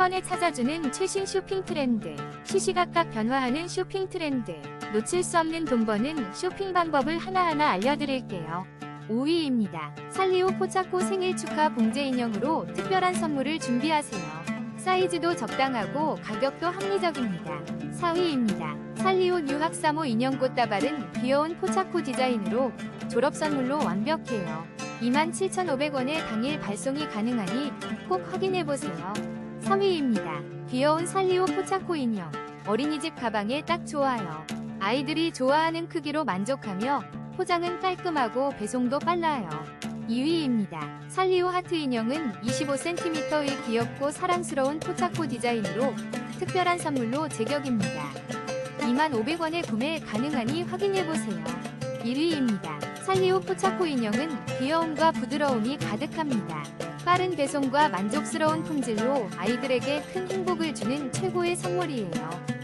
번에 찾아주는 최신 쇼핑 트렌드. 시시각각 변화하는 쇼핑 트렌드. 놓칠 수 없는 돈 버는 쇼핑 방법을 하나하나 알려드릴게요. 5위입니다. 살리오 포차코 생일 축하 봉제 인형으로 특별한 선물을 준비하세요. 사이즈도 적당하고 가격도 합리적입니다. 4위입니다. 살리오 뉴학사모 인형 꽃다발은 귀여운 포차코 디자인으로 졸업 선물로 완벽해요. 27,500원에 당일 발송이 가능하니 꼭 확인해보세요. 3위입니다. 귀여운 살리오 포차코 인형. 어린이집 가방에 딱 좋아요. 아이들이 좋아하는 크기로 만족하며 포장은 깔끔하고 배송도 빨라요. 2위입니다. 살리오 하트 인형은 25cm의 귀엽고 사랑스러운 포차코 디자인으로 특별한 선물로 제격입니다. 25,500원에 구매 가능하니 확인해보세요. 1위입니다. 살리오 포차코 인형은 귀여움과 부드러움이 가득합니다. 빠른 배송과 만족스러운 품질로 아이들에게 큰 행복을 주는 최고의 선물이에요.